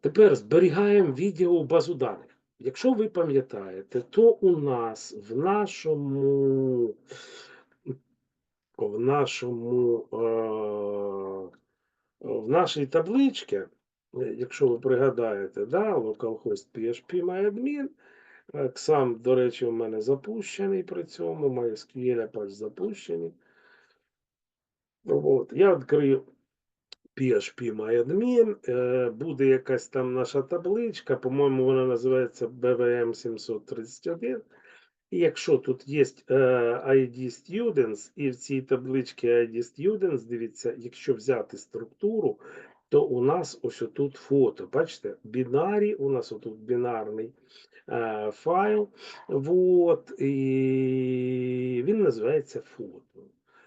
Тепер зберігаємо відео базу даних. Якщо ви пам'ятаєте, то у нас в нашому в нашому в нашій табличці, якщо ви пригадаєте, да, localhost PHP MyAdmin, сам, до речі, у мене запущений при цьому, MySQL Apache запущений. От, я відкрию PHP MyAdmin, е, буде якась там наша табличка, по-моєму, вона називається BVM 731. І якщо тут є е, ID Students, і в цій табличці ID Students, дивіться, якщо взяти структуру, то у нас ось тут фото. Бачите, бінарі, у нас отут бінарний е, файл. Вот, і він називається фото.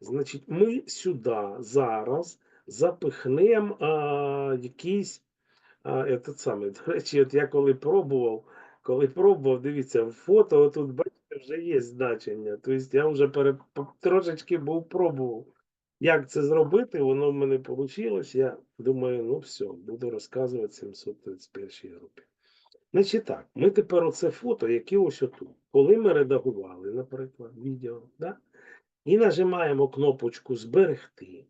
Значить, ми сюди зараз запихнемо якийсь этот самий. До речі, от я коли пробував, коли пробував, дивіться, фото, отут, бачите, вже є значення. Тобто я вже пере, трошечки був пробував, як це зробити, воно в мене вийшло. Я думаю, ну все, буду розказувати 731 групі. Значить так, ми тепер оце фото, яке ось отут. Коли ми редагували, наприклад, відео, да? і нажимаємо кнопочку Зберегти.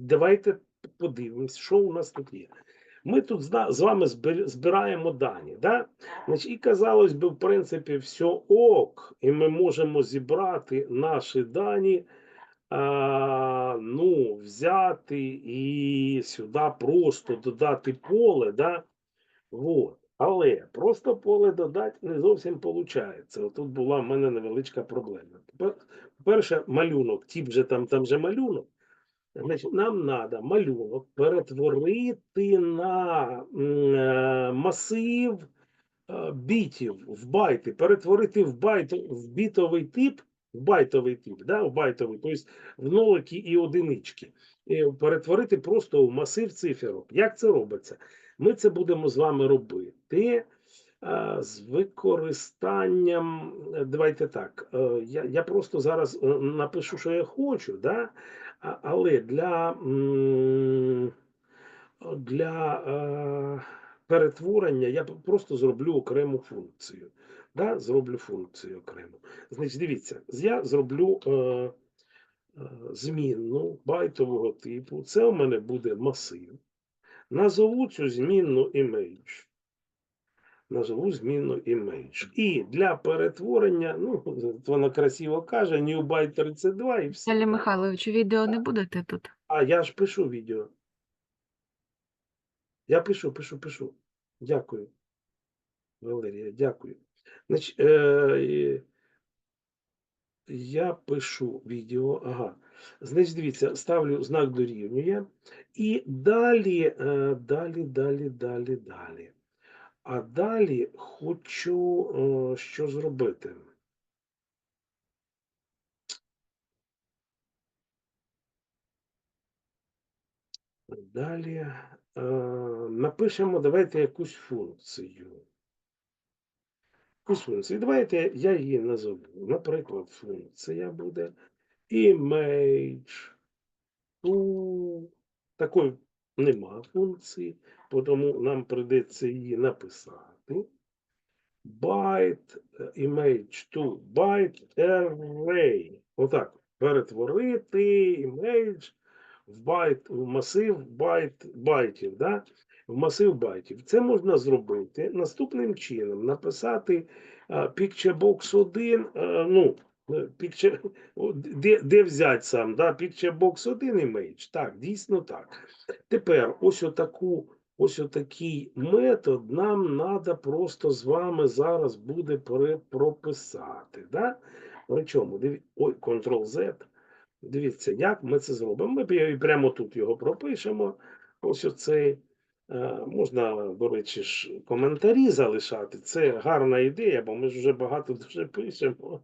Давайте подивимось, що у нас тут є. Ми тут з вами збираємо дані. Да? Значить, і казалось би, в принципі, все ок, і ми можемо зібрати наші дані, а, ну, взяти і сюди просто додати поле. Да? Вот. Але просто поле додати не зовсім виходить. Тут була в мене невеличка проблема. Тепер, Перше, малюнок, тип же там, там же малюнок. Значить, нам треба малюнок перетворити на е, масив е, бітів в байти, перетворити в байт, в бітовий тип, в байтовий тип, да, в байтовий, тобто в нолики і одинички. І перетворити просто в масив циферок. Як це робиться? Ми це будемо з вами робити. е, З використанням, давайте так. Я, я просто зараз напишу, що я хочу, да? Але для, для е, перетворення я просто зроблю окрему функцію. Да? Зроблю функцію окрему. Значить, дивіться, я зроблю е, е, змінну байтового типу. Це у мене буде масив. Назову цю змінну image. Назову змінну image. І для перетворення, ну, вона красиво каже, new byte 32 і все. Віталій Михайлович, відео не будете тут? А я ж пишу відео. Я пишу, пишу, пишу. Дякую. Валерія, дякую. Значить, е, я пишу відео. Ага. Значить, дивіться, ставлю знак дорівнює. І далі, е, далі, далі, далі, далі. А далі хочу е, що зробити. Далі е, напишемо, давайте якусь функцію. Якусь функцію. Давайте я її назову. Наприклад, функція буде image. to. Такої нема функції, тому нам прийдеться її написати. Byte е, image to byte array. Отак. Перетворити image в байт, в масив байт, байтів, да? в масив байтів. Це можна зробити наступним чином: написати а, Picturebox 1, а, ну, е, picture, де, де взяти сам, да? Picturebox 1 image. Так, дійсно так. Тепер ось отаку. Ось отакий метод нам треба просто з вами зараз буде прописати. Да? Причому, диві... ой, Ctrl-Z. Дивіться, як ми це зробимо. Ми прямо тут його пропишемо. Ось оцей. Е, Можна, до речі, ж коментарі залишати. Це гарна ідея, бо ми ж вже багато дуже пишемо.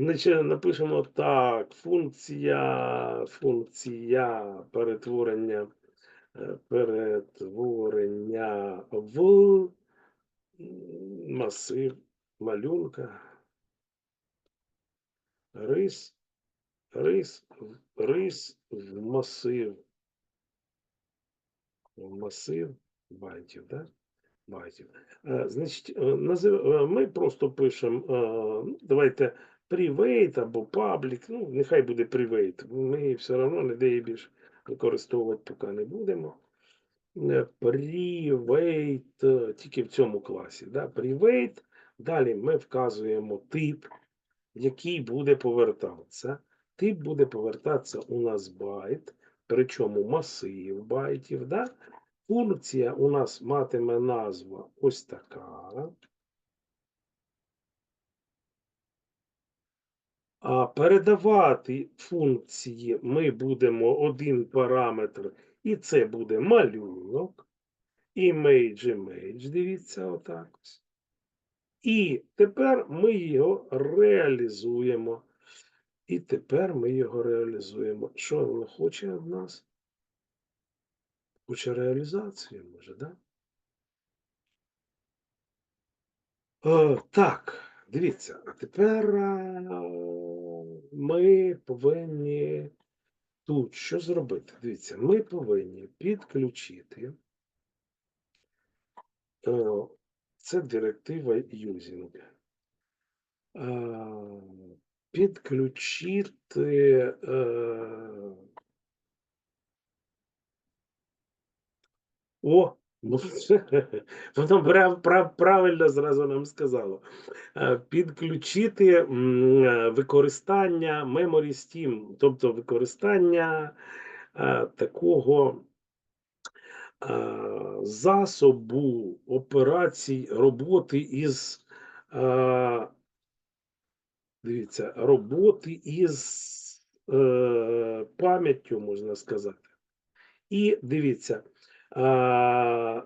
Значить, напишемо так: функція, функція перетворення, е, перетворення в масив малюнка. Рис рис, рис в масив. В масив байтів, да? байтів. Е, Значить, е, ми просто пишемо, ну, давайте private або public, ну, нехай буде private. Ми все одно ніде її більше використовувати поки не будемо. Е, Private, е, тільки в цьому класі. Да? Private. Далі ми вказуємо тип, який буде повертатися. Тип буде повертатися у нас байт, причому масив байтів. Да? Функція у нас матиме назва ось така. А передавати функції ми будемо один параметр, і це буде малюнок. Image, image, дивіться, отак. І тепер ми його реалізуємо. І тепер ми його реалізуємо. Що воно хоче від нас? Хоче реалізацію, може, да? Е, так, дивіться, а тепер е, ми повинні тут що зробити? Дивіться, ми повинні підключити. е, Це директива using. Е, Підключити. О, ну. Воно прав- прав- правильно зразу нам сказало. Е, Підключити е, використання Memory Steam, тобто використання е, такого засобу операцій роботи із дивіться, роботи із пам'яттю, можна сказати. І дивіться,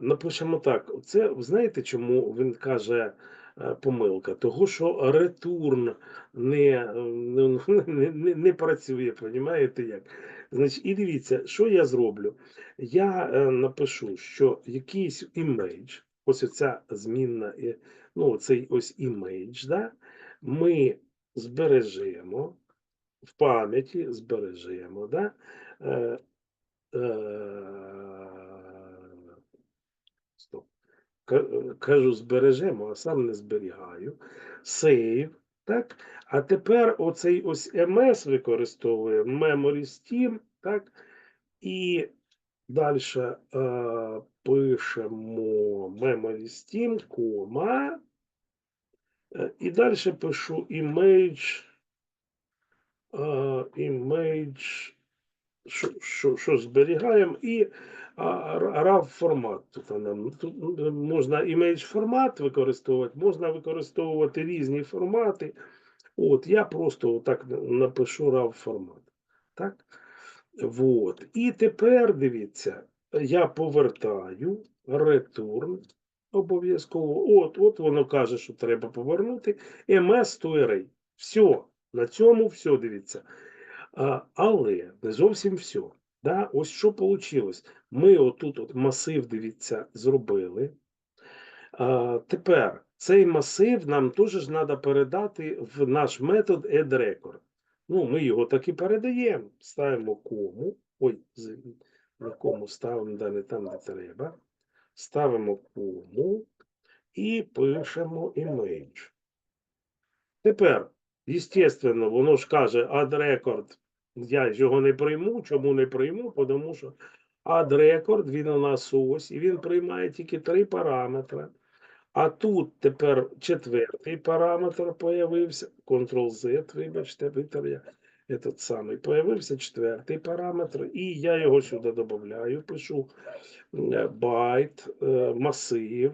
напишемо так. Це знаєте, чому він каже е, помилка? Того, що ретурн не, е, ну, не, не, не працює, розумієте як? Значить, і дивіться, що я зроблю? Я е, напишу, що якийсь імейдж, ось оця змінна, е, ну, цей ось імейдж, да, ми збережемо в пам'яті, збережемо, да, е, Е, Кажу, збережемо, а сам не зберігаю. Save. Так? А тепер оцей ось MS використовує Memory Steam. Так? І далі е, пишемо Memory Steam, кома. Е, І далі пишу image. image що, що, що зберігаємо, і RAW формат. Тут, тут можна image формат використовувати, можна використовувати різні формати. От, я просто так напишу RAW формат. Так? Вот. І тепер дивіться, я повертаю return обов'язково. От, от воно каже, що треба повернути. MS to array. Все. На цьому все, дивіться. Але не зовсім все. Да? Ось що вийшло. Ми отут от масив, дивіться, зробили. А, тепер цей масив нам теж треба передати в наш метод addRecord. Ну, ми його так і передаємо. Ставимо кому. Ой, на кому ставимо, да, не там, де треба. Ставимо кому і пишемо image. Тепер, естественно, воно ж каже add record. Я його не прийму. Чому не прийму? Тому що record, він у нас ось, і він приймає тільки три параметри. А тут тепер четвертий параметр появився. Ctrl-Z, вибачте, витер. Этот самий появився четвертий параметр, і я його сюди додаю, пишу е, байт, е, масив,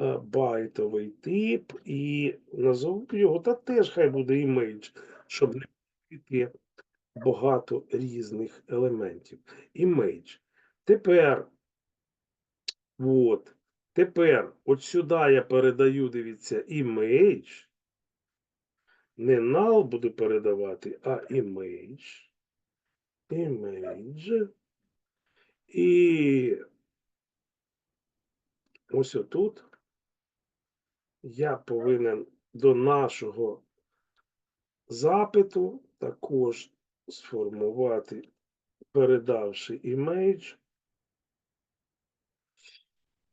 е, байтовий тип, і назову його, та теж хай буде image, щоб не піти багато різних елементів. Image. Тепер, от, тепер, от сюди я передаю, дивіться, image. Не null буду передавати, а image. Image. І ось отут я повинен до нашого запиту також сформувати, передавши image.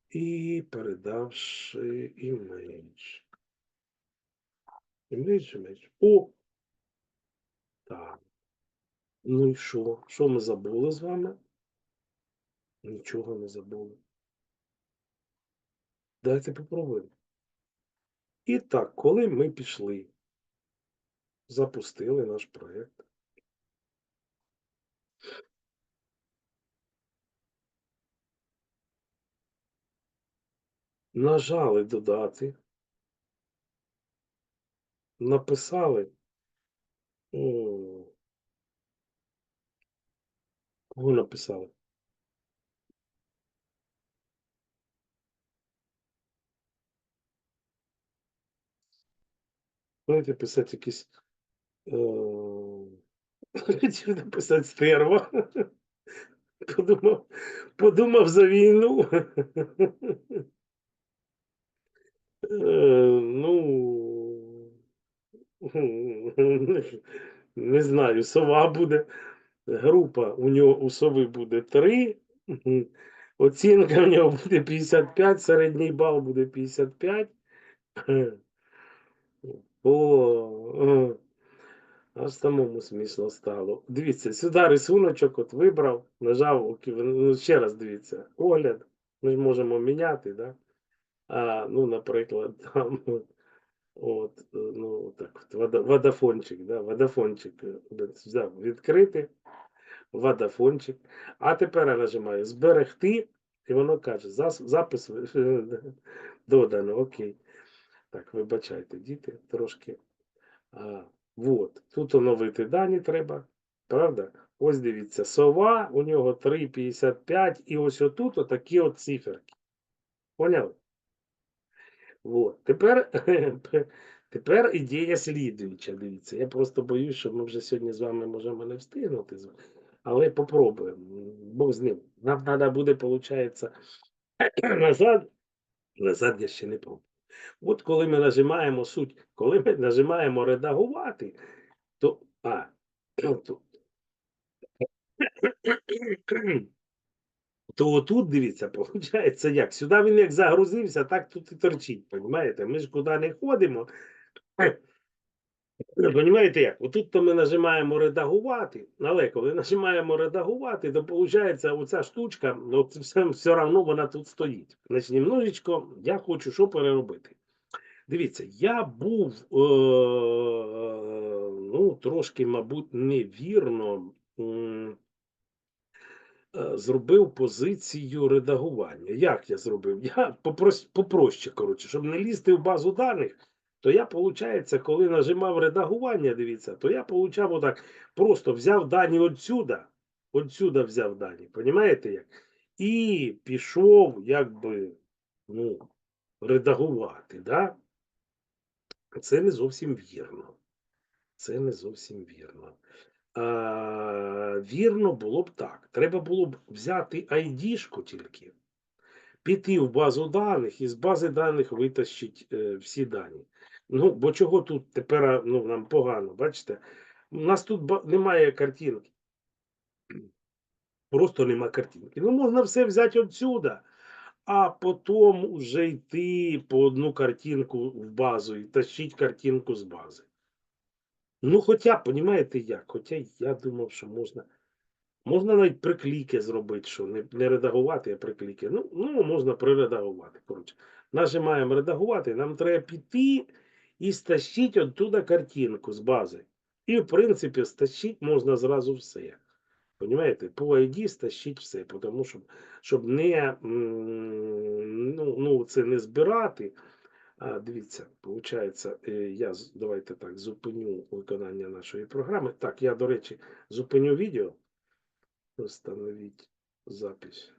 І передавши імейдж. Імейдж, імейдж. О! Так. Ну і що? Що ми забули з вами? Нічого не забули. Давайте попробуємо. І так, коли ми пішли, запустили наш проєкт. Нажали додати. Написали. Кого написали? Давайте писати якісь. е, Хотів написати стерва. Подумав, подумав за війну. Е, Ну, не знаю, сова буде. Група у нього у сови буде 3. Оцінка в нього буде 55, середній бал буде 55. О, е, аж самому смішно стало. Дивіться, сюди рисуночок от вибрав, нажав, ну, ще раз дивіться, огляд. Ми ж можемо міняти, да? А, ну, наприклад, там, от, е, ну, так, водофончик, да, водофончик е, взяв відкрити, водофончик. А тепер я нажимаю зберегти, і воно каже, запис додано, окей. Так, вибачайте, діти, трошки. А, вот. Тут оновити дані треба. Правда? Ось дивіться, сова, у нього 3,55, і ось отут отакі от циферки. Поняли? Вот. Тепер, тепер ідея слідуюча, дивіться. Я просто боюсь, що ми вже сьогодні з вами можемо не встигнути. Але попробуємо. Бог з ним. Нам треба буде, виходить, назад. Назад я ще не пробую. От коли ми нажимаємо суть, коли ми нажимаємо редагувати, то. А, то, то отут, дивіться, виходить, як? Сюди він як загрузився, так тут і торчить. Понімаєте? Ми ж куди не ходимо. Понімаєте як? Отут то ми нажимаємо редагувати, але коли нажимаємо редагувати, то виходить оця штучка, ну, все, все одно вона тут стоїть. Значить, немножечко я хочу що переробити. Дивіться, я був е, ну, трошки, мабуть, невірно е, зробив позицію редагування. Як я зробив? Я попроще, коротше, щоб не лізти в базу даних, то я, виходить, коли нажимав редагування, дивіться, то я получав отак, просто взяв дані отсюда, отсюда взяв дані, понімаєте як? І пішов, якби, ну, редагувати, да? Це не зовсім вірно. Це не зовсім вірно. А, вірно було б так. Треба було б взяти ID-шку тільки, піти в базу даних і з бази даних витащити е, всі дані. Ну, бо чого тут тепер ну, нам погано, бачите? У нас тут немає картинки. Просто нема картинки. Ну, можна все взяти отсюда, а потім вже йти по одну картинку в базу і тащити картинку з бази. Ну, хоча, понімаєте як? Хоча я думав, що можна. Можна навіть прикліки зробити, що не, не редагувати, а прикліки. Ну, ну, можна приредагувати. Коротше, нажимаємо редагувати, нам треба піти і стащити оттуда картинку з бази. І, в принципі, стащити можна зразу все. Понімаєте? По ID стащить все, тому що, щоб не, ну, ну, це не збирати. А, дивіться, виходить, я давайте так зупиню виконання нашої програми. Так, я, до речі, зупиню відео. Остановіть запись.